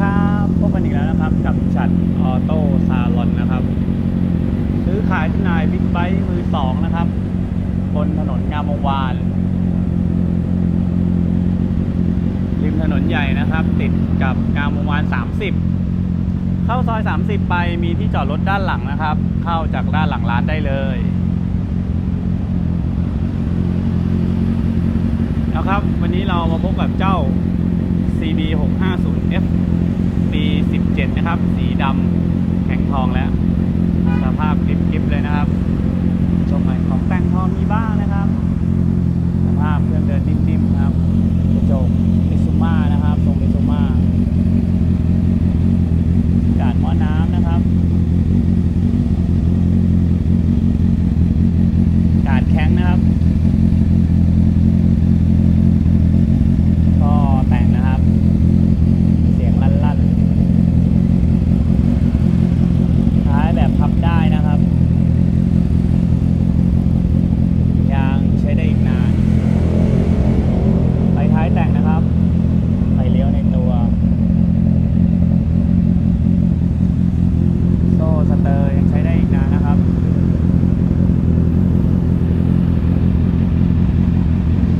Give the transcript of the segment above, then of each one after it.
ครับพบกันอีกแล้วนะครับกับชัดออโต้ซาลอนนะครับ ซื้อขายที่นายบิ๊กไบค์มือสองนะครับ บนถนนงามวงวาน ริมถนนใหญ่นะครับ ติดกับงามวงวาน 30 เข้าซอย 30 ไปมีที่จอดรถด้านหลังนะครับ เข้าจากด้านหลังร้านได้เลยนะครับ วันนี้เรามาพบกับเจ้า CB 650F นะครับ สีดำแข็งทองแล้ว สภาพกริบๆเลยนะครับชมหน่อยของแต่งทองมีบ้างนะครับ สภาพเครื่องเดินนิ่มๆครับกระจกมิซูมานะครับทรงมิซูมากาดหม้อน้ำนะครับกาดแข็งนะครับ ก็แต่งนะครับ เสียงลั่นๆ ท้ายแบบพับได้นะครับ ยางใช้ได้อีกนาน ไฟท้ายแต่งนะครับ ไฟเลี้ยวในตัว โซ่สเตอร์ยังใช้ได้อีกนานนะครับ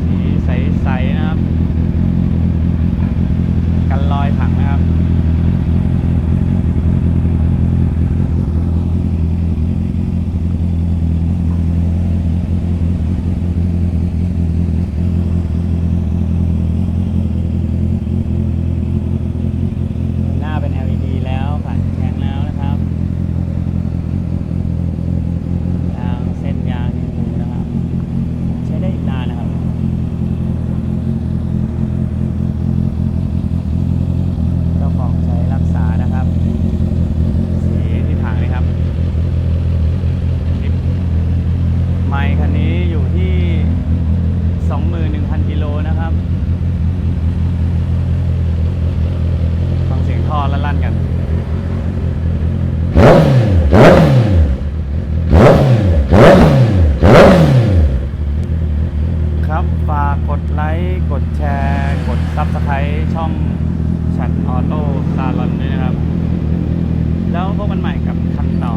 สีใสๆนะครับ กันรอยถังนะครับ หน้าเป็น LED แล้วผ่านแข็งแล้วนะครับยางเส้นยางยังอยู่นะครับ ใช้ได้อีกนานนะครับ เจ้าของใช้รักษานะครับ สีที่ถังเลยครับไมค์คันนี้อยู่ที่ 21,000กิโลนะ ครับฟังเสียงท่อลั่นๆกันครับฝากกดไลค์กดแชร์ กดซับสไครต์ช่องฉัดออโต้ซาลอนด้วยนะครับ แล้วพบกันใหม่กับคันต่อ